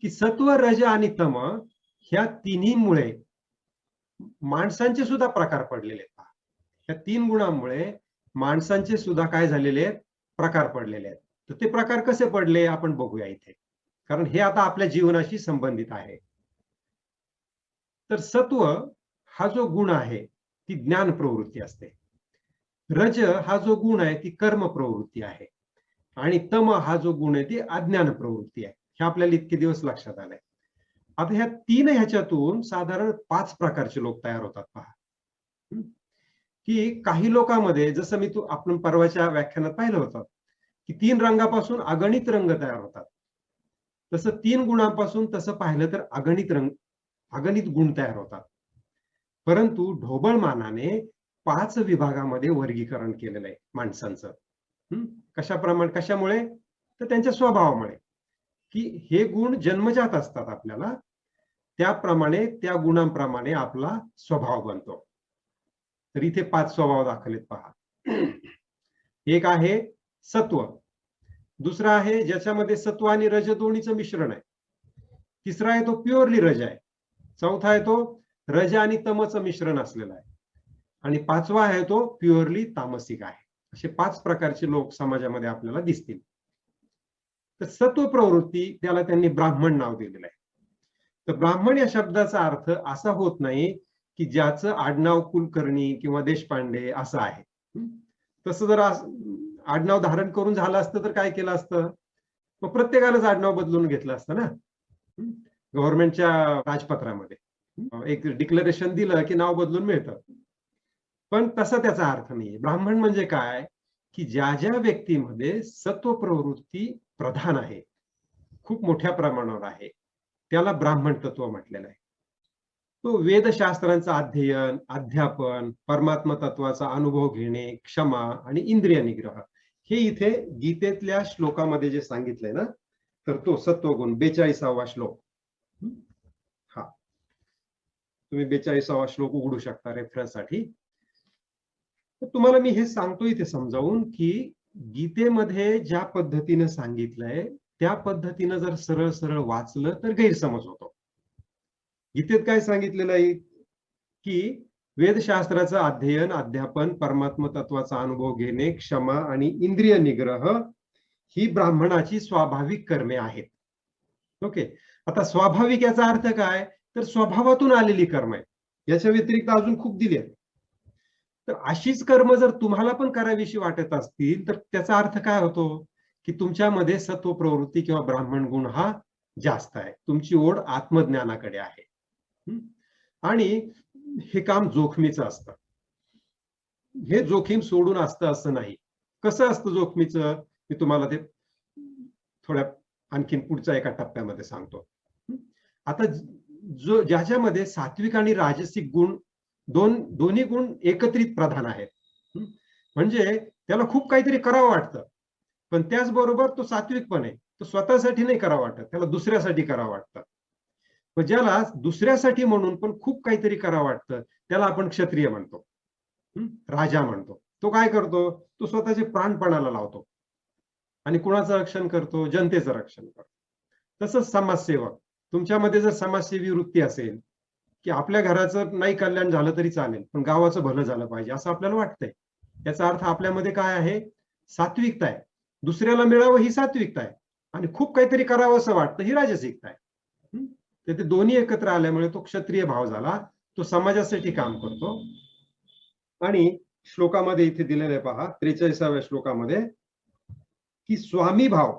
की सत्व रज आणि तम ह्या तिन्हीमुळे माणसांचे सुद्धा प्रकार पडलेले आहेत. ह्या तीन गुणांमुळे माणसांचे सुद्धा काय झालेले आहेत? प्रकार पडलेले आहेत. तर ते प्रकार कसे पडले आपण बघूया इथे. कारण हे आता आपल्या जीवनाशी संबंधित आहे. तर सत्व हा जो गुण आहे ती ज्ञान प्रवृत्ती असते. रज हा जो गुण आहे ती कर्म प्रवृत्ती आहे. आणि तम हा जो गुण आहे ती अज्ञान प्रवृत्ती आहे. हे आपल्याला इतके दिवस लक्षात आलंय आता ह्या तीन ह्याच्यातून साधारण पाच प्रकारचे लोक तयार होतात पहा. की काही लोकांमध्ये जसं मी तू आपण परवाच्या व्याख्यानात पाहिलं होतं की तीन रंगापासून अगणित रंग तयार होतात. तसं तीन गुणांपासून तसं पाहिलं तर अगणित रंग अगणित गुण तयार होतात. परंतु ढोबळमानाने पाच विभागामध्ये वर्गीकरण केलेलं आहे माणसांचं. कशाप्रमाणे कशामुळे? तर त्यांच्या स्वभावामुळे. की हे गुण जन्मजात असतात आपल्याला त्याप्रमाणे त्या गुणांप्रमाणे आपला स्वभाव बनतो. तर इथे पाच स्वभाव दाखवलेत पहा. एक आहे सत्व. दुसरा आहे ज्याच्यामध्ये सत्व आणि रज दोन्हीचं मिश्रण आहे. तिसरा आहे तो प्युअरली रज आहे. चौथा आहे तो रज आणि तमचं मिश्रण असलेला आहे. आणि पाचवा आहे तो प्युअरली तामसिक आहे. असे पाच प्रकारचे लोक समाजामध्ये आपल्याला दिसतील. तर सत्व प्रवृत्ती त्याला त्यांनी ब्राह्मण नाव दिलेलं आहे. तर ब्राह्मण या शब्दाचा अर्थ असा होत नाही की ज्याचं आडनाव कुलकर्णी किंवा देशपांडे असं आहे. तसं जर आडनाव धारण करून झालं असतं तर काय केलं असतं? मग प्रत्येकालाच आडनाव बदलून घेतलं असतं ना. गव्हर्नमेंटच्या राजपत्रामध्ये. एक डिक्लेरेशन दिलं की नाव बदलून मिळतं. पण तसा त्याचा अर्थ नाही ब्राह्मण म्हणजे काय? की ज्या ज्या व्यक्तीमध्ये सत्व प्रवृत्ती प्रधान आहे. खूप मोठ्या प्रमाणावर आहे. त्याला ब्राह्मण तत्व म्हटलेलं आहे. तो वेदशास्त्रांचं अध्ययन अध्यापन परमात्मा तत्वाचा अनुभव घेणे क्षमा आणि इंद्रिय निग्रह हे इथे गीतेतल्या श्लोकामध्ये जे सांगितलंय ना तर तो सत्वगुण बेचाळीसावा श्लोक. हा? तुम्ही बेचाळीसावा श्लोक उघडू शकता रेफरन्ससाठी तर तुम्हाला मी हे सांगतो इथे समजावून की गीतेमध्ये ज्या पद्धतीनं सांगितलंय त्या पद्धतीनं जर सरळ सरळ वाचलं तर गैरसमज होतो. गीतेत काय सांगितलेलं आहे? की वेदशास्त्राचं अध्ययन अध्यापन परमात्म तत्वाचा अनुभव घेणे क्षमा आणि इंद्रिय निग्रह ही ब्राह्मणाची स्वाभाविक कर्मे आहेत. ओके? आता स्वाभाविक याचा अर्थ काय? तर स्वभावातून आलेली कर्म आहे याच्या व्यतिरिक्त अजून खूप दिली आहेत. तर अशीच कर्म जर तुम्हाला पण करावीशी वाटत असतील तर त्याचा अर्थ काय होतो? की तुमच्यामध्ये सत्व प्रवृत्ती किंवा ब्राह्मण गुण हा जास्त आहे. तुमची ओढ आत्मज्ञानाकडे आहे. आणि हे काम जोखमीचं असतं. हे जोखीम सोडून असतं असं नाही. कसं असतं जोखमीचं? मी तुम्हाला ते थोड्या आणखीन पुढच्या एका टप्प्यामध्ये सांगतो. आता जो ज्याच्यामध्ये सात्विक आणि राजसिक गुण दोन दोन्ही गुण एकत्रित प्रधान आहेत. म्हणजे त्याला खूप काहीतरी करावं वाटतं. पण त्याचबरोबर तो सात्विक पण आहे तो स्वतःसाठी नाही करावं वाटत त्याला दुसऱ्यासाठी करावं वाटतं. पण ज्याला दुसऱ्यासाठी म्हणून पण खूप काहीतरी करावं वाटतं त्याला आपण क्षत्रिय म्हणतो. राजा म्हणतो. तो काय करतो? तो स्वतःचे प्राणपणाला लावतो. आणि कुणाचं रक्षण करतो? जनतेचं रक्षण करतो. तसंच समाजसेवक. तुमच्यामध्ये जर समाजसेवी वृत्ती असेल की आपल्या घराचं नाही कल्याण झालं तरी चालेल पण गावाचं भलं झालं पाहिजे असं आपल्याला वाटतंय. याचा अर्थ आपल्यामध्ये काय आहे? सात्विकता आहे. दुसऱ्याला मिळावं ही सात्विकता आहे. आणि खूप काहीतरी करावं असं वाटतं ही राजसिकता आहे. तर ते दोन्ही एकत्र आल्यामुळे तो क्षत्रिय भाव झाला तो समाजासाठी काम करतो. आणि श्लोकामध्ये इथे दिलेले पहा त्रेचाळीसाव्या श्लोकामध्ये की स्वामी भाव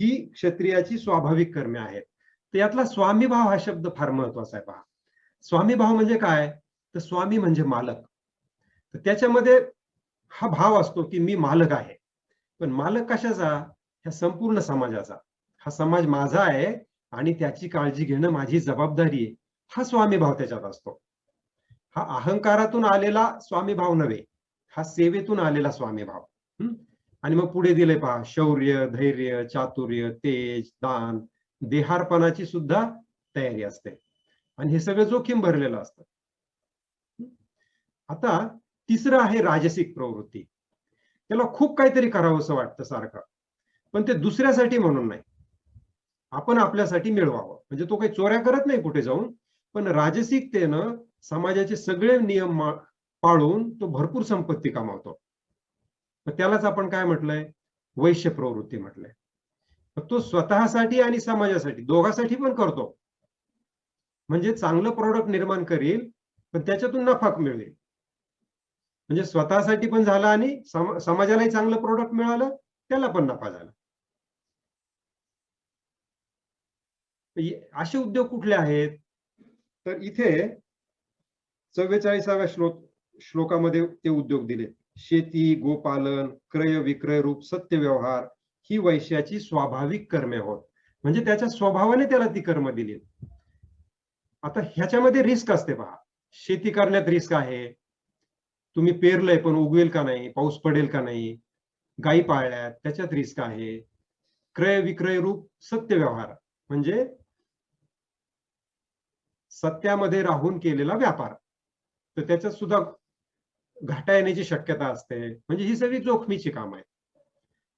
ही क्षत्रियाची स्वाभाविक कर्मे आहेत. तर यातला स्वामी भाव हा शब्द फार महत्त्वाचा आहे पहा. स्वामी भाव म्हणजे काय? तर स्वामी म्हणजे मालक. तर त्याच्यामध्ये हा भाव असतो की मी मालक आहे. पण मालक कशाचा? ह्या संपूर्ण समाजाचा. हा समाज माझा आहे आणि त्याची काळजी घेणं माझी जबाबदारी आहे. हा स्वामी भाव त्याच्यात असतो. हा अहंकारातून आलेला स्वामी भाव नव्हे. हा सेवेतून आलेला स्वामी भाव. आणि मग पुढे दिले पहा. शौर्य धैर्य चातुर्य तेज दान देहार्पणाची सुद्धा तयारी असते. आणि हे सगळं जोखीम भरलेलं असतं. आता तिसरं आहे राजसिक प्रवृत्ती. त्याला खूप काहीतरी करावंसं वाटतं सारखं. पण ते दुसऱ्यासाठी म्हणून नाही. आपण आपल्यासाठी मिळवावं. म्हणजे तो काही चोऱ्या करत नाही कुठे जाऊन पण राजसिकतेनं समाजाचे सगळे नियम पाळून तो भरपूर संपत्ती कमावतो. मग त्यालाच आपण काय म्हटलंय? वैश्य प्रवृत्ती म्हटलंय. तो स्वतःसाठी आणि समाजासाठी दोघांसाठी पण करतो. म्हणजे चांगलं प्रोडक्ट निर्माण करील पण त्याच्यातून नफा मिळेल. म्हणजे स्वतःसाठी पण झाला आणि सम- समाजालाही चांगलं प्रोडक्ट मिळालं त्याला पण नफा झाला. असे उद्योग कुठले आहेत? तर इथे चव्वेचाळीसाव्या श्लोक श्लोकामध्ये ते उद्योग दिले शेती गोपालन क्रय विक्रय रूप सत्य व्यवहार ही वैश्याची स्वाभाविक कर्मे होत. म्हणजे त्याच्या स्वभावाने त्याला ती कर्म दिली आता ह्याच्यामध्ये रिस्क असते पहा शेती करण्यात रिस्क आहे. तुम्ही पेरलंय पण उगवेल का नाही? पाऊस पडेल का नाही? गायी पाळल्यात त्याच्यात रिस्क आहे. क्रय विक्रय रूप सत्य व्यवहार. म्हणजे सत्यामध्ये राहून केलेला व्यापार. तर त्याच्यात सुद्धा घाटा येण्याची शक्यता असते. म्हणजे ही सगळी जोखमीची काम आहे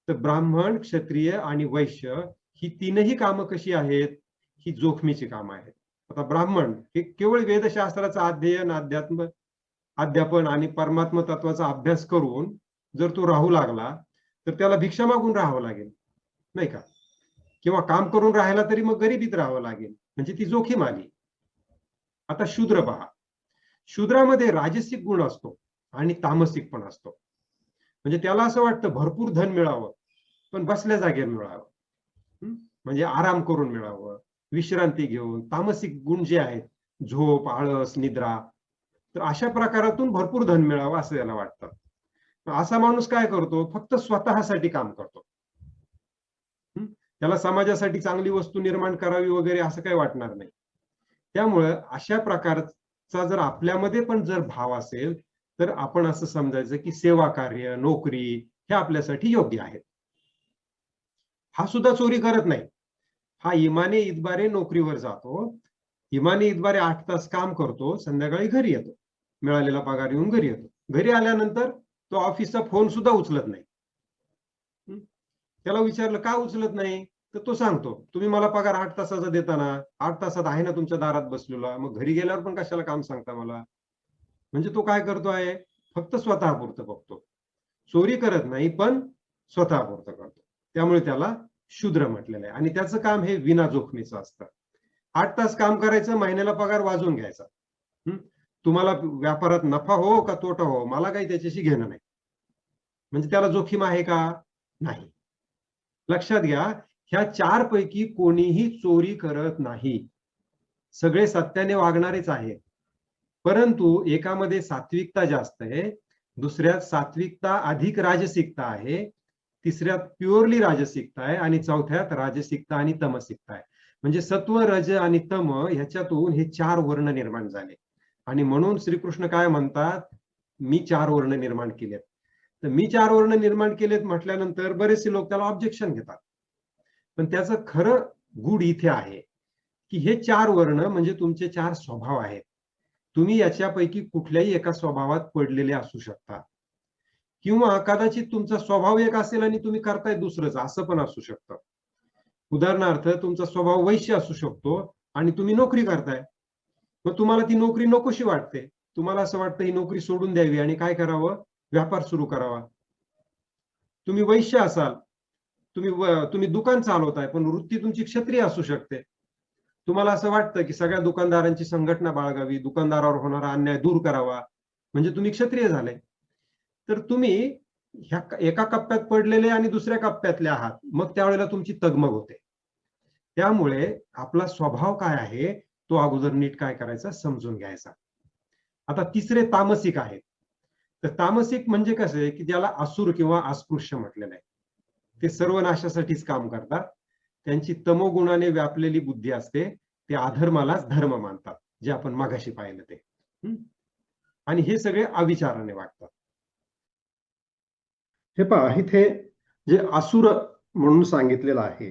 तर ब्राह्मण क्षत्रिय आणि वैश्य ही तीनही कामं कशी आहेत? ही जोखमीची कामं आहेत. आता ब्राह्मण हे केवळ वेदशास्त्राचं अध्ययन अध्यात्म अध्यापन आणि परमात्म तत्वाचा अभ्यास करून जर तो राहू लागला तर त्याला भिक्षा मागून राहावं लागेल नाही का? किंवा काम करून राहायला तरी मग गरिबीत राहावं लागेल म्हणजे ती जोखीम आली. आता शूद्र पहा. शूद्रामध्ये राजसिक गुण असतो आणि तामसिक पण असतो. म्हणजे त्याला असं वाटतं भरपूर धन मिळावं पण बसल्या जागेवर मिळावं. म्हणजे आराम करून मिळावं. विश्रांती घेऊन तामसिक गुण जे आहेत झोप आळस निद्रा तर अशा प्रकारातून भरपूर धन मिळावं असं त्याला वाटतं. असा माणूस काय करतो? फक्त स्वतःसाठी काम करतो. त्याला समाजासाठी चांगली वस्तू निर्माण करावी वगैरे असं काही वाटणार नाही. त्यामुळं अशा प्रकारचा जर आपल्यामध्ये पण जर भाव असेल तर आपण असं समजायचं की सेवा कार्य नोकरी हे आपल्यासाठी योग्य आहे हा सुद्धा चोरी करत नाही. हा इमाने इतबारे नोकरीवर जातो. इमाने इतबारे आठ तास काम करतो. संध्याकाळी घरी येतो. मिळालेला पगार येऊन घरी येतो. घरी आल्यानंतर तो ऑफिसचा फोन सुद्धा उचलत नाही. त्याला विचारलं का उचलत नाही? तर तो सांगतो तुम्ही मला पगार आठ तासाचा देताना आठ तासात आहे ना तुमच्या दारात बसलेला? मग घरी गेल्यावर पण कशाला काम सांगता मला? म्हणजे तो काय करतो आहे? फक्त स्वतःपुरतं बघतो. चोरी करत नाही पण स्वतःपुरतं करतो. त्यामुळे त्याला शूद्र म्हटलेलं आहे. आणि त्याचं काम हे विना जोखमीचं असतं. आठ तास काम करायचं महिन्याला पगार वाजवून घ्यायचा. तुम्हाला व्यापारात नफा हो का तोटा हो मला काही त्याच्याशी घेणं नाही. म्हणजे त्याला जोखीम आहे का? नाही. लक्षात घ्या ह्या चार पैकी कोणीही चोरी करत नाही. सगळे सत्याने वागणारेच आहेत. परंतु एकामध्ये सात्विकता जास्त आहे दुसऱ्यात सात्विकता अधिक राजसिकता आहे तिसऱ्यात प्युअरली राजसिकता आहे आणि चौथ्यात राजसिकता आणि तमसिकता आहे. म्हणजे सत्व रज आणि तम ह्याच्यातून हे चार वर्ण निर्माण झाले. आणि म्हणून श्रीकृष्ण काय म्हणतात? मी चार वर्ण निर्माण केलेत. तर मी चार वर्ण निर्माण केलेत म्हटल्यानंतर बरेचसे लोक त्याला ऑब्जेक्शन घेतात. पण त्याचं खरं गुढ इथे आहे की हे चार वर्ण म्हणजे तुमचे चार स्वभाव आहेत. तुम्ही याच्यापैकी कुठल्याही एका स्वभावात पडलेले असू शकता. किंवा कदाचित तुमचा स्वभाव एक असेल आणि तुम्ही करताय दुसरंच असं पण असू शकतं. उदाहरणार्थ तुमचा स्वभाव वैश्य असू शकतो आणि तुम्ही नोकरी करताय. मग तुम्हाला ती नोकरी नकोशी वाटते. तुम्हाला असं वाटतं ही नोकरी सोडून द्यावी आणि काय करावं? व्यापार सुरू करावा. तुम्ही वैश्य असाल. तुम्ही तुम्ही दुकान चालवताय पण वृत्ती तुमची क्षत्रिय असू शकते. तुम्हाला असं वाटतं की सगळ्या दुकानदारांची संघटना बाळगावी दुकानदारावर होणारा अन्याय दूर करावा. म्हणजे तुम्ही क्षत्रिय झाले. तर तुम्ही ह्या एका कप्प्यात पडलेले आणि दुसऱ्या कप्प्यातले आहात. मग त्यावेळेला तुमची तगमग होते. त्यामुळे आपला स्वभाव काय आहे? तो अगोदर नीट काय करायचा? समजून घ्यायचा. आता तिसरे तामसिक आहेत. तर तामसिक म्हणजे कसे? की ज्याला असुर किंवा अस्पृश्य म्हटलेलं आहे. ते सर्व नाशासाठीच काम करतात. त्यांची तमोगुणाने व्यापलेली बुद्धी असते. ते अधर्मालाच धर्म मानतात. जे आपण मागाशी पाहिलं ते. आणि हे सगळे अविचाराने वागतात. हे पहा इथे जे असुर म्हणून सांगितलेलं आहे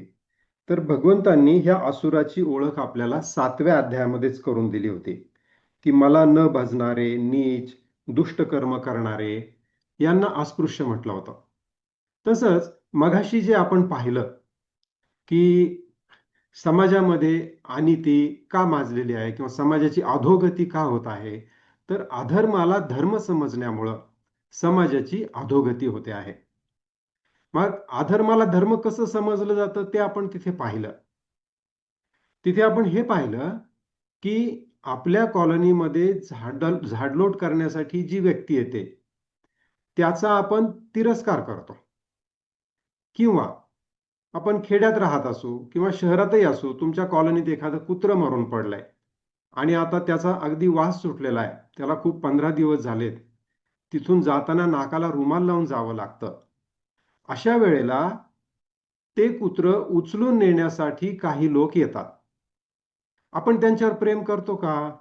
तर भगवंतांनी ह्या असुराची ओळख आपल्याला सातव्या अध्यायामध्येच करून दिली होती की मला न भजणारे नीच दुष्ट कर्म करणारे यांना अस्पृश्य म्हटलं होतं. तसंच मघाशी जे आपण पाहिलं की समाजामध्ये अनिती का माजलेली आहे किंवा समाजाची अधोगती का होत आहे तर अधर्माला धर्म समजण्यामुळं समाजाची अधोगती होते आहे. मग अधर्माला धर्म कसं समजलं जातं ते आपण तिथे पाहिलं. तिथे आपण हे पाहिलं की आपल्या कॉलनीमध्ये झाड झाडलोट करण्यासाठी जी व्यक्ती येते त्याचा आपण तिरस्कार करतो. किंवा आपण खेड्यात राहत असू किंवा शहरातही असू तुमच्या कॉलनीत एखादं कुत्रं मरून पडलंय आणि आता त्याचा अगदी वास सुटलेला आहे. त्याला खूप पंधरा दिवस झालेत. तिथून जाताना नाकाला रुमाल लावून जावं लागतं. अशा वेळेला ते कुत्र उचलून नेण्यासाठी काही लोक येतात. आपण त्यांच्यावर प्रेम करतो का?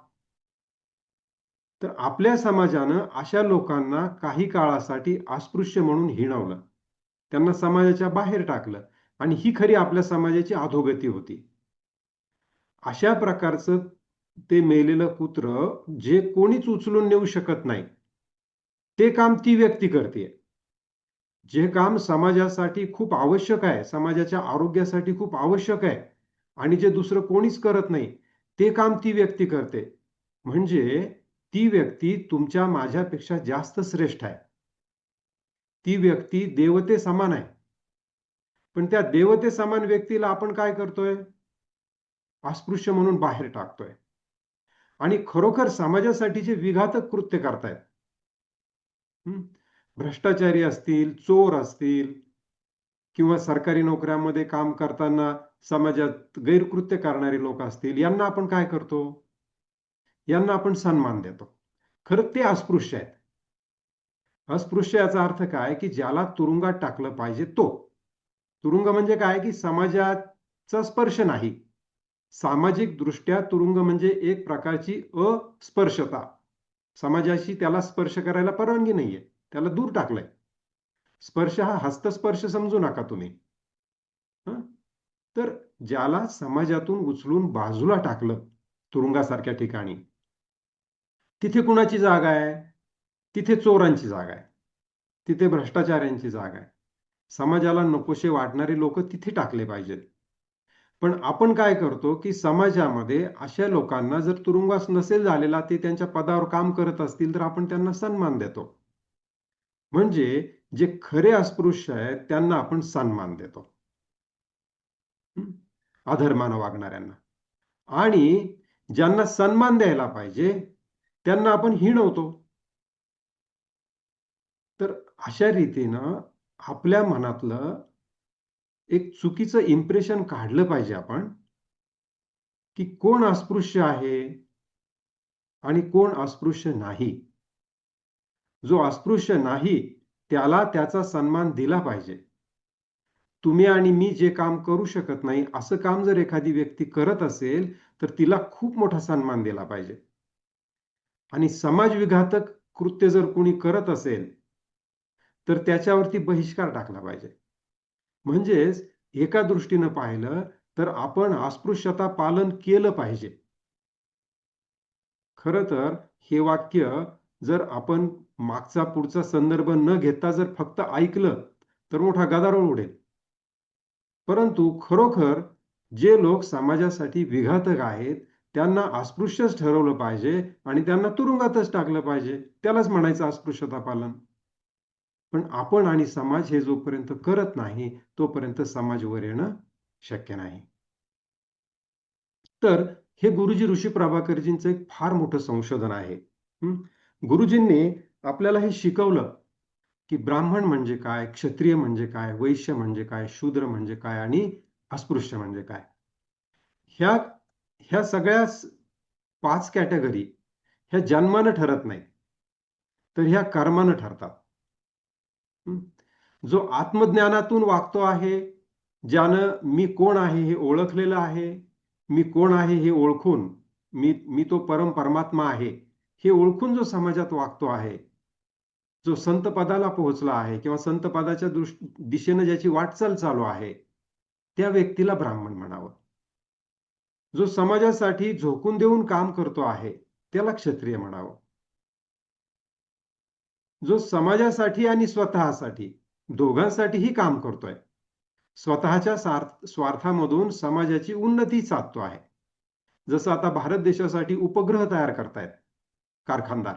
तर आपल्या समाजानं अशा लोकांना काही काळासाठी अस्पृश्य म्हणून हिणवलं. त्यांना समाजाच्या बाहेर टाकलं आणि ही खरी आपल्या समाजाची अधोगती होती. अशा प्रकारचं ते मेलेलं कुत्र जे कोणीच उचलून नेऊ शकत नाही. ते काम ती व्यक्ती करते. जे काम समाजासाठी खूप आवश्यक आहे समाजाच्या आरोग्यासाठी खूप आवश्यक आहे आणि जे दुसरं कोणीच करत नाही ते काम ती व्यक्ती करते. म्हणजे ती व्यक्ती तुमच्या माझ्यापेक्षा जास्त श्रेष्ठ आहे. ती व्यक्ती देवते समान आहे. पण त्या देवते समान व्यक्तीला आपण काय करतोय? अस्पृश्य म्हणून बाहेर टाकतोय. आणि खरोखर समाजासाठी जे विघातक कृत्य करतायत भ्रष्टाचारी असतील चोर असतील किंवा सरकारी नोकऱ्यांमध्ये काम करताना समाजात गैरकृत्य करणारे लोक असतील यांना आपण काय करतो? यांना आपण सन्मान देतो. खरं ते अस्पृश्य आहेत. अस्पृश्य याचा अर्थ काय की ज्याला तुरुंगात टाकलं पाहिजे तो. तुरुंग म्हणजे काय की समाजाचा स्पर्श नाही. सामाजिक दृष्ट्या तुरुंग म्हणजे एक प्रकारची अस्पर्शता समाजाशी त्याला स्पर्श करायला परवानगी नाहीये. त्याला दूर टाकलंय. स्पर्श हा हस्तस्पर्श समजू नका तुम्ही. तर ज्याला समाजातून उचलून बाजूला टाकलं तुरुंगासारख्या ठिकाणी तिथे कुणाची जागा आहे? तिथे चोरांची जागा आहे. तिथे भ्रष्टाचाऱ्यांची जागा आहे. समाजाला नकोशे वाटणारे लोक तिथे टाकले पाहिजेत. पण आपण काय करतो की समाजामध्ये अशा लोकांना जर तुरुंगास नसेल झालेला ते त्यांच्या पदावर काम करत असतील तर आपण त्यांना सन्मान देतो. म्हणजे जे खरे अस्पृश्य आहेत त्यांना आपण सन्मान देतो. अधर्मानं वागणाऱ्यांना. आणि ज्यांना सन्मान द्यायला पाहिजे त्यांना आपण हिणवतो. तर अशा रीतीनं आपल्या मनातलं एक चुकीचं इम्प्रेशन काढलं पाहिजे आपण की कोण अस्पृश्य आहे आणि कोण अस्पृश्य नाही. जो अस्पृश्य नाही त्याला त्याचा सन्मान दिला पाहिजे. तुम्ही आणि मी जे काम करू शकत नाही असं काम जर एखादी व्यक्ती करत असेल तर तिला खूप मोठा सन्मान दिला पाहिजे. आणि समाज विघातक कृत्य जर कोणी करत असेल तर त्याच्यावरती बहिष्कार टाकला पाहिजे. म्हणजेच एका दृष्टीनं पाहिलं तर आपण अस्पृश्यता पालन केलं पाहिजे. खर तर हे वाक्य जर आपण मागचा पुढचा संदर्भ न घेता जर फक्त ऐकलं तर मोठा गदारोळ उडेल. परंतु खरोखर जे लोक समाजासाठी विघातक आहेत त्यांना अस्पृश्यच ठरवलं पाहिजे आणि त्यांना तुरुंगातच टाकलं पाहिजे. त्यालाच म्हणायचं अस्पृश्यता पालन. पण आपण आणि समाज हे जोपर्यंत करत नाही तोपर्यंत समाजवर येणं शक्य नाही. तर हे गुरुजी ऋषी प्रभाकरजींचं एक फार मोठं संशोधन आहे. गुरुजींनी आपल्याला हे शिकवलं की ब्राह्मण म्हणजे काय क्षत्रिय म्हणजे काय वैश्य म्हणजे काय शूद्र म्हणजे काय आणि अस्पृश्य म्हणजे काय. ह्या ह्या सगळ्या पाच कॅटेगरी ह्या जन्मानं ठरत नाहीत. तर ह्या कर्मानं ठरतात. जो आत्मज्ञानातून वागतो आहे ज्यानं मी कोण आहे हे ओळखलेलं आहे मी कोण आहे हे ओळखून मी मी तो परम परमात्मा आहे हे ओळखून जो समाजात वागतो आहे जो संत पदाला पोहोचला आहे किंवा संत पदाच्या दृष्टी दिशेनं ज्याची वाटचाल चालू आहे त्या व्यक्तीला ब्राह्मण म्हणावं. जो समाजासाठी झोकून देऊन काम करतो आहे त्याला क्षत्रिय म्हणावं. जो समाजासाठी आणि स्वतःसाठी दोघांसाठीही काम करतोय. स्वतःच्या स्वार्थामधून समाजाची उन्नती साधतो आहे. जसं आता भारत देशासाठी उपग्रह तयार करतायत कारखानदार.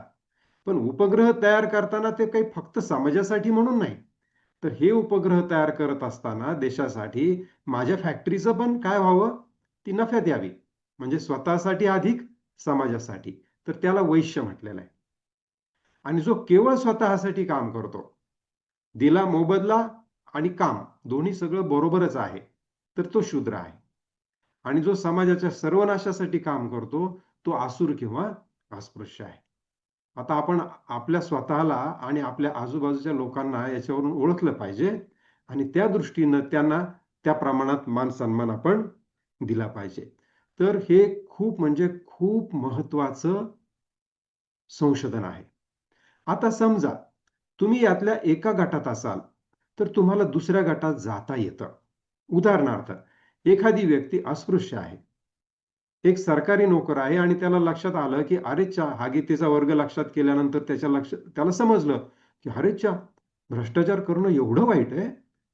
पण उपग्रह तयार करताना ते काही फक्त समाजासाठी म्हणून नाही. तर हे उपग्रह तयार करत असताना देशासाठी माझ्या फॅक्टरीचं पण काय व्हावं? ती नफ्यात यावी. म्हणजे स्वतःसाठी अधिक समाजासाठी. तर त्याला वैश्य म्हटलेलं आहे. आणि जो केवळ स्वतःसाठी काम करतो दिला मोबदला आणि काम दोन्ही सगळं बरोबरच आहे तर तो शूद्र आहे. आणि जो समाजाच्या सर्वनाशासाठी काम करतो तो आसूर किंवा अस्पृश्य आहे. आता आपण आपल्या स्वतःला आणि आपल्या आजूबाजूच्या लोकांना याच्यावरून ओळखलं पाहिजे आणि त्या दृष्टीनं त्यांना त्या प्रमाणात मान सन्मान आपण दिला पाहिजे. तर हे खूप म्हणजे खूप महत्वाचं संशोधन आहे. आता समजा तुम्ही यातल्या एका गटात असाल तर तुम्हाला दुसऱ्या गटात जाता येतं. उदाहरणार्थ एखादी व्यक्ती अस्पृश्य आहे. एक सरकारी नोकर आहे आणि त्याला लक्षात आलं की अरेच्छा हा गीतेचा वर्ग लक्षात केल्यानंतर त्याच्या लक्ष त्याला समजलं की अरेच्छा भ्रष्टाचार करणं एवढं वाईट आहे?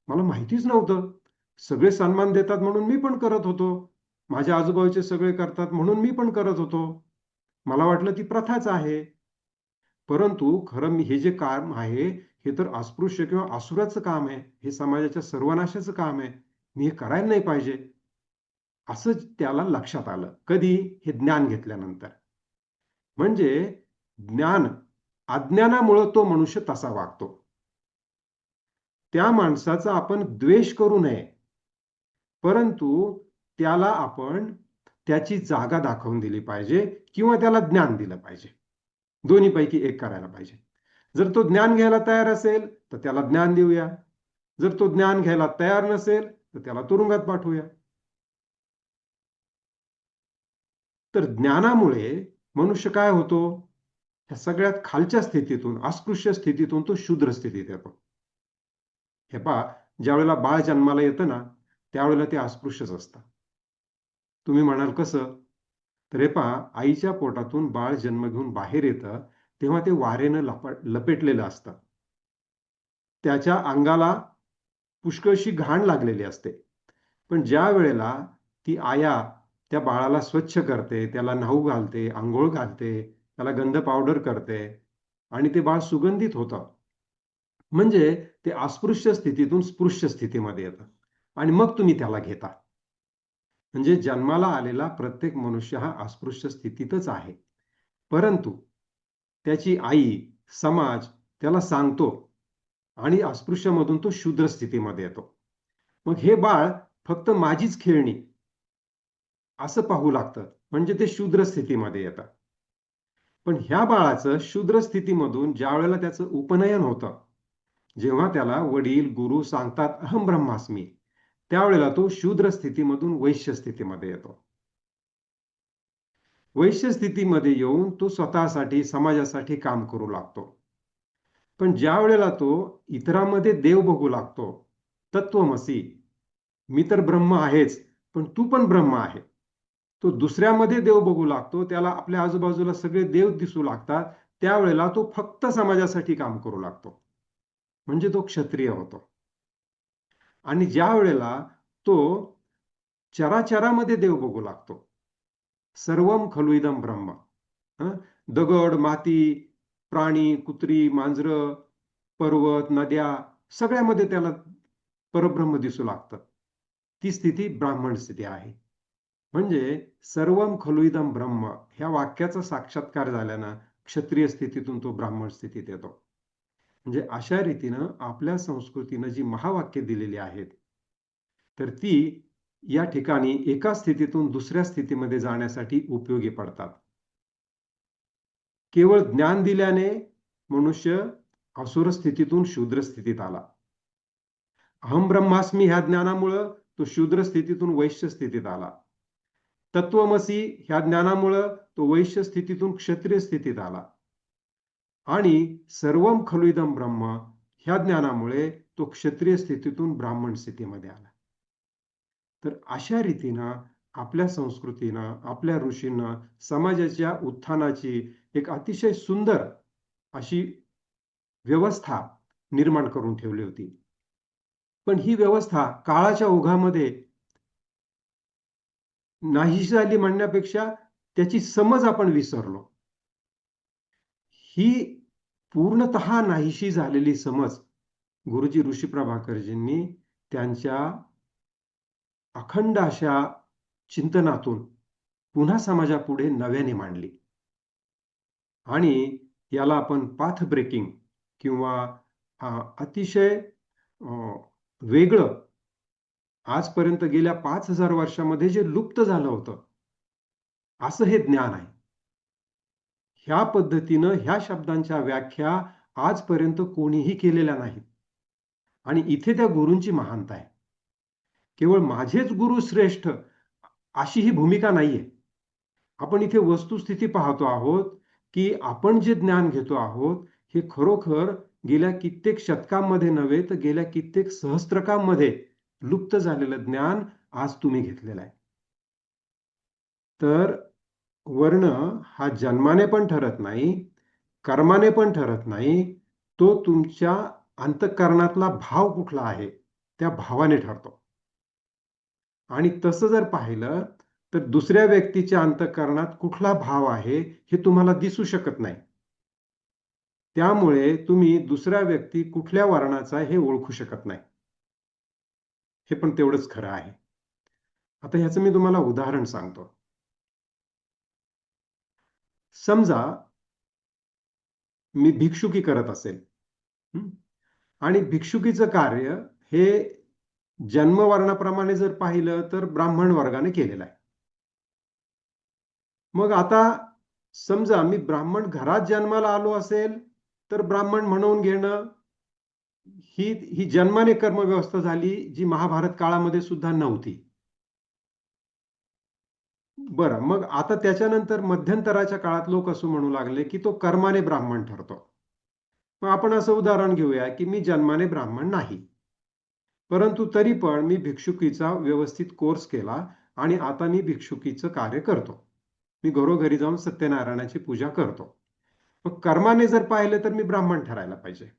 मला माहितीच नव्हतं. सगळे सन्मान देतात म्हणून मी पण करत होतो. माझ्या आजूबाजूचे सगळे करतात म्हणून मी पण करत होतो. मला वाटलं ती प्रथाच आहे. परंतु खरं मी हे जे काम आहे हे तर अस्पृश्य किंवा असुराचं काम आहे हे समाजाच्या सर्वनाशाचं काम आहे. मी हे करायला नाही पाहिजे. असं त्याला लक्षात आलं. कधी? हे ज्ञान घेतल्यानंतर. म्हणजे ज्ञान अज्ञानामुळं तो मनुष्य तसा वागतो. त्या माणसाचा आपण द्वेष करू नये. परंतु त्याला आपण त्याची जागा दाखवून दिली पाहिजे किंवा त्याला ज्ञान दिलं पाहिजे. दोन्हीपैकी एक करायला पाहिजे. जर तो ज्ञान घ्यायला तयार असेल तर त्याला ज्ञान देऊया. जर तो ज्ञान घ्यायला तयार नसेल तर त्याला तुरुंगात पाठवूया. तर ज्ञानामुळे मनुष्य काय होतो? ह्या सगळ्यात खालच्या स्थितीतून अस्पृश्य स्थितीतून तो शूद्र स्थितीत येतो. हे पहा ज्यावेळेला बाळ जन्माला येतं ना त्यावेळेला ते अस्पृश्यच असतात तुम्ही म्हणाल कसं? रेपा आईच्या पोटातून बाळ जन्म घेऊन बाहेर येतं तेव्हा ते वारेनं लप लपेटलेलं असतं. त्याच्या अंगाला पुष्कळशी घाण लागलेली असते. पण ज्या वेळेला ती आया त्या बाळाला स्वच्छ करते त्याला न्हाऊ घालते आंघोळ घालते त्याला गंध पावडर करते आणि ते बाळ सुगंधित होतं. म्हणजे ते अस्पृश्य स्थितीतून स्पृश्य स्थितीमध्ये येतं. आणि मग तुम्ही त्याला घेता. म्हणजे जन्माला आलेला प्रत्येक मनुष्य हा अस्पृश्य स्थितीतच आहे. परंतु त्याची आई समाज त्याला सांगतो आणि अस्पृश्यमधून तो शूद्र स्थितीमध्ये येतो. मग हे बाळ फक्त माझीच खेळणी असं पाहू लागतं म्हणजे ते शूद्र स्थितीमध्ये येतं. पण ह्या बाळाचं शूद्र स्थितीमधून ज्या वेळेला त्याचं उपनयन होतं जेव्हा त्याला वडील गुरु सांगतात अहम ब्रह्मास्मी त्यावेळेला तो शूद्र स्थितीमधून वैश्य स्थितीमध्ये येतो. वैश्य स्थितीमध्ये येऊन तो स्वतःसाठी समाजासाठी काम करू लागतो. पण ज्या वेळेला तो इतरांमध्ये देव बघू लागतो तत्वमसी मी तर ब्रह्म आहेच पण तू पण ब्रह्म आहे. तो दुसऱ्यामध्ये देव बघू लागतो त्याला आपल्या आजूबाजूला सगळे देव दिसू लागतात त्यावेळेला तो फक्त समाजासाठी काम करू लागतो. म्हणजे तो क्षत्रिय होतो. आणि ज्या वेळेला तो चराचरामध्ये देव बघू लागतो. सर्वम खलुइदम ब्रह्म. दगड माती प्राणी कुत्री मांजरं पर्वत नद्या सगळ्यामध्ये त्याला परब्रह्म दिसू लागतं. ती स्थिती ब्राह्मण स्थिती आहे. म्हणजे सर्वम खलुइदम ब्रह्म ह्या वाक्याचा साक्षात्कार झाल्यानं क्षत्रिय स्थितीतून तो ब्राह्मण स्थितीत येतो. म्हणजे अशा रीतीनं आपल्या संस्कृतीनं जी महावाक्य दिलेली आहेत तर ती या ठिकाणी एका स्थितीतून दुसऱ्या स्थितीमध्ये जाण्यासाठी उपयोगी पडतात. केवळ ज्ञान दिल्याने मनुष्य असुर स्थितीतून शूद्र स्थितीत आला. अहम ब्रह्मास्मी ह्या ज्ञानामुळं तो शूद्र स्थितीतून वैश्य स्थितीत आला. तत्वमसी ह्या ज्ञानामुळं तो वैश्य स्थितीतून क्षत्रिय स्थितीत आला. आणि सर्वम खलुइदम ब्रह्म ह्या ज्ञानामुळे तो क्षत्रिय स्थितीतून ब्राह्मण स्थितीमध्ये आला. तर अशा रीतीनं आपल्या संस्कृतीनं आपल्या ऋषींना समाजाच्या उत्थानाची एक अतिशय सुंदर अशी व्यवस्था निर्माण करून ठेवली होती. पण ही व्यवस्था काळाच्या ओघामध्ये नाहीशी झाली म्हणण्यापेक्षा त्याची समज आपण विसरलो. ही पूर्णतः नाहीशी झालेली समज. गुरुजी ऋषी प्रभाकरजींनी त्यांच्या अखंड अशा चिंतनातून पुन्हा समाजापुढे नव्याने मांडली. आणि याला आपण पाथ ब्रेकिंग किंवा अतिशय वेगळं आजपर्यंत गेल्या पाच हजार वर्षामध्ये जे लुप्त झालं होतं असं हे ज्ञान आहे. ह्या पद्धतीनं ह्या शब्दांच्या व्याख्या आजपर्यंत कोणीही केलेल्या नाहीत. आणि इथे त्या गुरूंची महानता आहे. केवळ माझेच गुरु श्रेष्ठ अशी ही भूमिका नाहीये. आपण इथे वस्तुस्थिती पाहतो आहोत की आपण जे ज्ञान घेतो आहोत हे खरोखर गेल्या कित्येक शतकांमध्ये नव्हे तर गेल्या कित्येक सहस्त्रकांमध्ये लुप्त झालेलं ज्ञान आज तुम्ही घेतलेलं आहे. तर वर्ण हा जन्माने पण ठरत नाही कर्माने पण ठरत नाही तो तुमच्या अंतःकरणातला भाव कुठला आहे त्या भावाने ठरतो. आणि तसं जर पाहिलं तर दुसऱ्या व्यक्तीच्या अंतःकरणात कुठला भाव आहे हे तुम्हाला दिसू शकत नाही. त्यामुळे तुम्ही दुसऱ्या व्यक्ती कुठल्या वर्णाचा हे ओळखू शकत नाही. हे पण तेवढंच खरं आहे. आता ह्याचं मी तुम्हाला उदाहरण सांगतो. समजा मी भिक्षुकी करत असेल आणि भिक्षुकीचं कार्य हे जन्मवर्णाप्रमाणे जर पाहिलं तर ब्राह्मण वर्गाने केलेलं आहे. मग आता समजा मी ब्राह्मण घरात जन्माला आलो असेल तर ब्राह्मण म्हणून घेणं ही ही जन्माने कर्मव्यवस्था झाली जी महाभारत काळामध्ये सुद्धा नव्हती. बरं मग आता त्याच्यानंतर मध्यंतराच्या काळात लोक असं म्हणू लागले की तो कर्माने ब्राह्मण ठरतो. मग आपण असं उदाहरण घेऊया की मी जन्माने ब्राह्मण नाही. परंतु तरी पण मी भिक्षुकीचा व्यवस्थित कोर्स केला आणि आता मी भिक्षुकीचं कार्य करतो. मी घरोघरी जाऊन सत्यनारायणाची पूजा करतो. मग कर्माने जर पाहिलं तर मी ब्राह्मण ठरायला पाहिजे.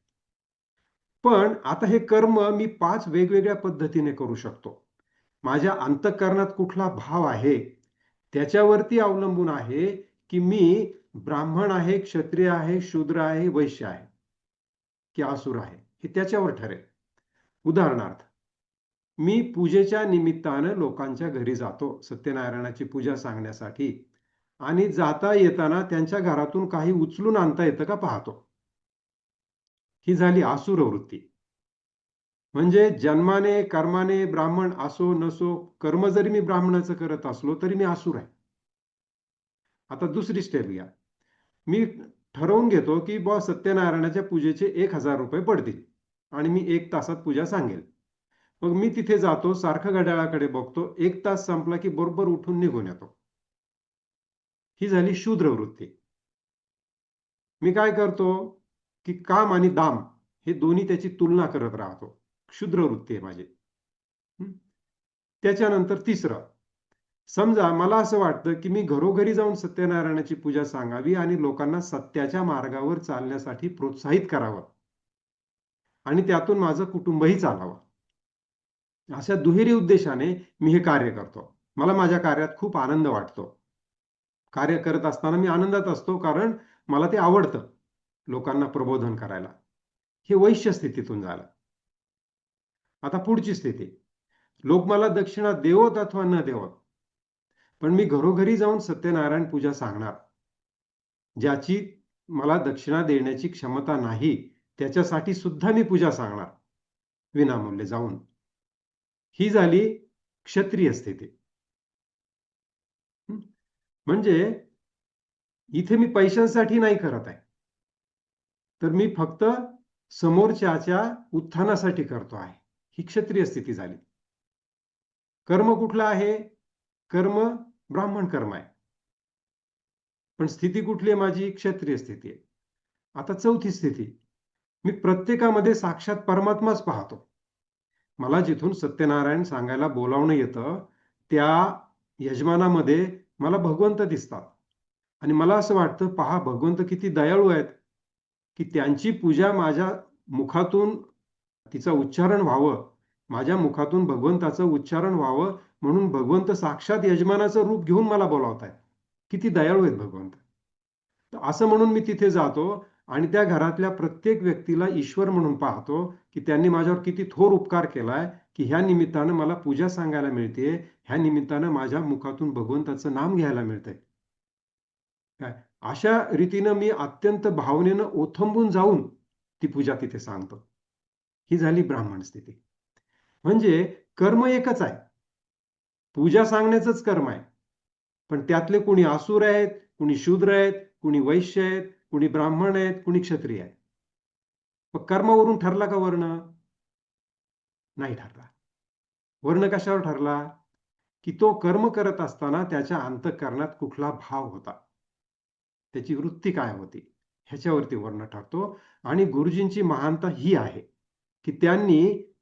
पण आता हे कर्म मी पाच वेगवेगळ्या पद्धतीने करू शकतो. माझ्या अंतःकरणात कुठला भाव आहे? त्याच्यावरती अवलंबून आहे की मी ब्राह्मण आहे क्षत्रिय आहे शूद्र आहे वैश्य आहे की आसुर आहे. हे त्याच्यावर ठरेल. उदाहरणार्थ मी पूजेच्या निमित्तानं लोकांच्या घरी जातो सत्यनारायणाची पूजा सांगण्यासाठी आणि जाता येताना त्यांच्या घरातून काही उचलून आणता येतं का पाहतो. ही झाली आसुर वृत्ती. म्हणजे जन्माने कर्माने ब्राह्मण असो नसो कर्म जरी मी ब्राह्मणाचं करत असलो तरी मी आसूर आहे. आता दुसरी स्टेप घ्या. मी ठरवून घेतो की बॉ सत्यनारायणाच्या पूजेचे एक हजार रुपये पडतील आणि मी एक तासात पूजा सांगेल. मग मी तिथे जातो सारखं घड्याळाकडे बघतो एक तास संपला की बरोबर उठून निघून येतो. ही झाली शूद्र वृत्ती. मी काय करतो की काम आणि दाम हे दोन्ही त्याची तुलना करत राहतो. क्षुद्र वृत्ती आहे माझी. त्याच्यानंतर तिसरं समजा मला असं वाटतं की मी घरोघरी जाऊन सत्यनारायणाची पूजा सांगावी आणि लोकांना सत्याच्या मार्गावर चालण्यासाठी प्रोत्साहित करावं. आणि त्यातून माझं कुटुंबही चालावं. अशा दुहेरी उद्देशाने मी हे कार्य करतो. मला माझ्या कार्यात खूप आनंद वाटतो. कार्य करत असताना मी आनंदात असतो कारण मला ते आवडतं लोकांना प्रबोधन करायला. हे वैश्य स्थितीतून झालं. आता पुढची स्थिती. लोक मला दक्षिणा देवत अथवा न देवत? पण मी घरोघरी जाऊन सत्यनारायण पूजा सांगणार. ज्याची मला दक्षिणा देण्याची क्षमता नाही त्याच्यासाठी सुद्धा मी पूजा सांगणार. विनामूल्य जाऊन. ही झाली क्षत्रिय स्थिती. म्हणजे इथे मी पैशांसाठी नाही करत आहे. तर मी फक्त समोरच्याच्या उत्थानासाठी करतो आहे. ही क्षत्रिय स्थिती झाली. कर्म कुठलं आहे? कर्म ब्राह्मण कर्म आहे. पण स्थिती कुठली आहे माझी? क्षत्रिय स्थिती आहे. आता चौथी स्थिती. मी प्रत्येकामध्ये साक्षात परमात्माच पाहतो. मला जिथून सत्यनारायण सांगायला बोलावणं येतं त्या यजमानामध्ये मला भगवंत दिसतात. आणि मला असं वाटतं पहा भगवंत किती दयाळू आहेत की त्यांची पूजा माझ्या मुखातून तिचं उच्चारण व्हावं. माझ्या मुखातून भगवंताचं उच्चारण व्हावं म्हणून भगवंत साक्षात यजमानाचं रूप घेऊन मला बोलावतायत. किती दयाळू आहेत भगवंत. तर असं म्हणून मी तिथे जातो आणि त्या घरातल्या प्रत्येक व्यक्तीला ईश्वर म्हणून पाहतो की त्यांनी माझ्यावर किती थोर उपकार केलाय की ह्या निमित्तानं मला पूजा सांगायला मिळते ह्या निमित्तानं माझ्या मुखातून भगवंताचं नाम घ्यायला मिळतंय. काय? अशा रीतीनं मी अत्यंत भावनेनं ओथंबून जाऊन ती पूजा तिथे सांगतो. ही झाली ब्राह्मण स्थिती. म्हणजे कर्म एकच आहे. पूजा सांगण्याचंच कर्म आहे. पण त्यातले कुणी आसूर आहेत कुणी शूद्र आहेत कुणी वैश्य आहेत कुणी ब्राह्मण आहेत कुणी क्षत्रिय आहेत. मग कर्मावरून ठरला का वर्ण? नाही ठरला. वर्ण कशावर ठरला? की तो कर्म करत असताना त्याच्या अंतकरणात कुठला भाव होता. त्याची वृत्ती काय होती? ह्याच्यावरती वर्ण ठरतो. आणि गुरुजींची महानता ही आहे. की त्यांनी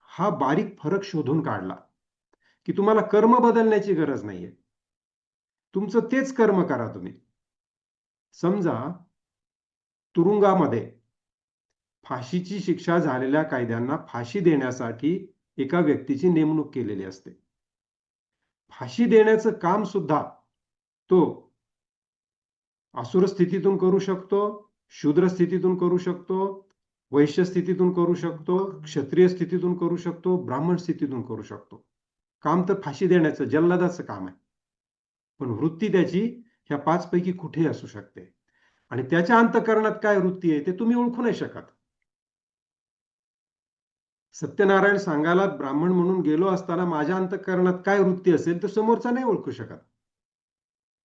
हा बारीक फरक शोधून काढला की तुम्हाला कर्म बदलण्याची गरज नाहीये. तुमचं तेच कर्म करा तुम्ही. समजा तुरुंगामध्ये फाशीची शिक्षा झालेल्या कायद्यांना फाशी देण्यासाठी एका व्यक्तीची नेमणूक केलेली असते. फाशी देण्याचं काम सुद्धा तो असुर स्थितीतून करू शकतो शूद्र स्थितीतून करू शकतो वैश्य स्थितीतून करू शकतो क्षत्रिय स्थितीतून करू शकतो ब्राह्मण स्थितीतून करू शकतो. काम तर फाशी देण्याचं जल्लादाचं काम आहे. पण वृत्ती त्याची ह्या पाच पैकी कुठेही असू शकते. आणि त्याच्या अंतकरणात काय वृत्ती आहे ते तुम्ही ओळखू नाही शकत. सत्यनारायण सांगायला ब्राह्मण म्हणून गेलो असताना माझ्या अंतकरणात काय वृत्ती असेल तर समोरचा नाही ओळखू शकत.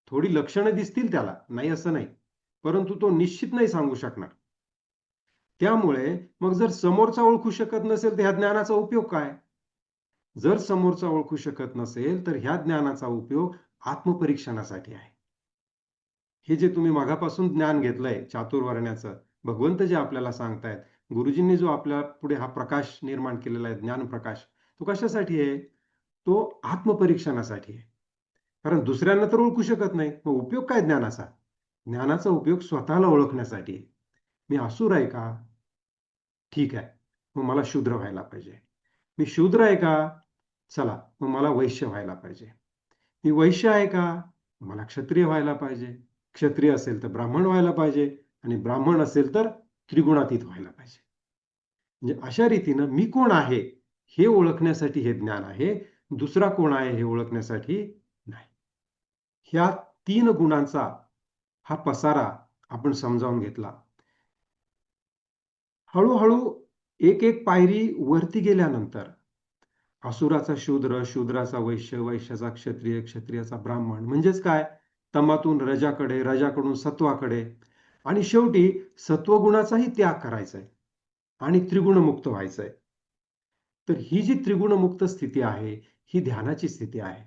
थोडी लक्षणं दिसतील त्याला नाही असं नाही. परंतु तो निश्चित नाही सांगू शकणार. त्यामुळे मग जर समोरचा ओळखू शकत नसेल तर ह्या ज्ञानाचा उपयोग काय? जर समोरचा ओळखू शकत नसेल तर ह्या ज्ञानाचा उपयोग आत्मपरीक्षणासाठी आहे. हे जे तुम्ही मागापासून ज्ञान घेतलंय चातुर्वर्ण्याचं भगवंत जे आपल्याला सांगतायत गुरुजींनी जो आपल्या पुढे हा प्रकाश निर्माण केलेला आहे ज्ञान प्रकाश तो कशासाठी आहे? तो आत्मपरीक्षणासाठी आहे. कारण दुसऱ्यांना तर ओळखू शकत नाही मग उपयोग काय ज्ञानाचा? ज्ञानाचा उपयोग स्वतःला ओळखण्यासाठी आहे. मी असुर आहे का? ठीक आहे. मग मला शूद्र व्हायला पाहिजे. मी शूद्र आहे का? चला मग मला वैश्य व्हायला पाहिजे. मी वैश्य आहे का? मला क्षत्रिय व्हायला पाहिजे. क्षत्रिय असेल तर ब्राह्मण व्हायला पाहिजे आणि ब्राह्मण असेल तर त्रिगुणातीत व्हायला पाहिजे. म्हणजे अशा रीतीनं मी कोण आहे हे ओळखण्यासाठी हे ज्ञान आहे. दुसरा कोण आहे हे ओळखण्यासाठी नाही. ह्या तीन गुणांचा हा पसारा आपण समजावून घेतला. हळूहळू एक एक पायरी वरती गेल्यानंतर असुराचा शूद्र शूद्राचा वैश्य वैश्याचा क्षत्रिय क्षत्रियाचा ब्राह्मण म्हणजेच काय? तमातून रजाकडे रजाकडून सत्वाकडे. आणि शेवटी सत्वगुणाचाही त्याग करायचा आहे आणि त्रिगुणमुक्त व्हायचंय. तर ही जी त्रिगुणमुक्त स्थिती आहे ही ध्यानाची स्थिती आहे.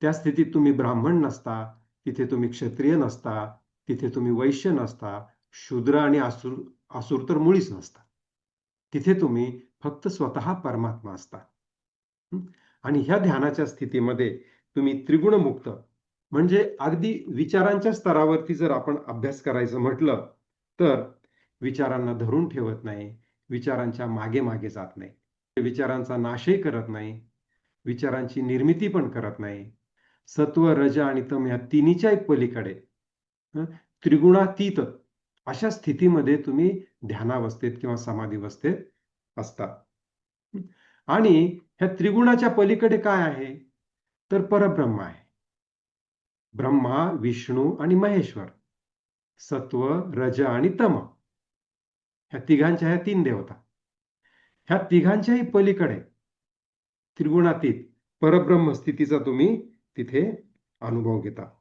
त्या स्थितीत तुम्ही ब्राह्मण नसता तिथे तुम्ही क्षत्रिय नसता तिथे तुम्ही वैश्य नसता शूद्र आणि असुर असुर तर मुळीच नसता तिथे तुम्ही फक्त स्वतः परमात्मा असता. आणि ह्या ध्यानाच्या स्थितीमध्ये तुम्ही त्रिगुणमुक्त म्हणजे अगदी विचारांच्या स्तरावरती जर आपण अभ्यास करायचं म्हटलं तर विचारांना धरून ठेवत नाही विचारांच्या मागे मागे जात नाही विचारांचा नाशही करत नाही विचारांची निर्मिती पण करत नाही. सत्व रज आणि तम या तिन्हीच्या पलीकडे त्रिगुणातीत अशा स्थितीमध्ये तुम्ही ध्यानावस्थेत किंवा समाधीवस्थेत असता. आणि ह्या त्रिगुणाच्या पलीकडे काय आहे? तर परब्रह्म आहे. ब्रह्मा विष्णू आणि महेश्वर. सत्व रज आणि तम. ह्या तिघांच्या ह्या तीन देवता. ह्या तिघांच्याही पलीकडे त्रिगुणातीत परब्रह्म स्थितीचा तुम्ही तिथे अनुभव घेता.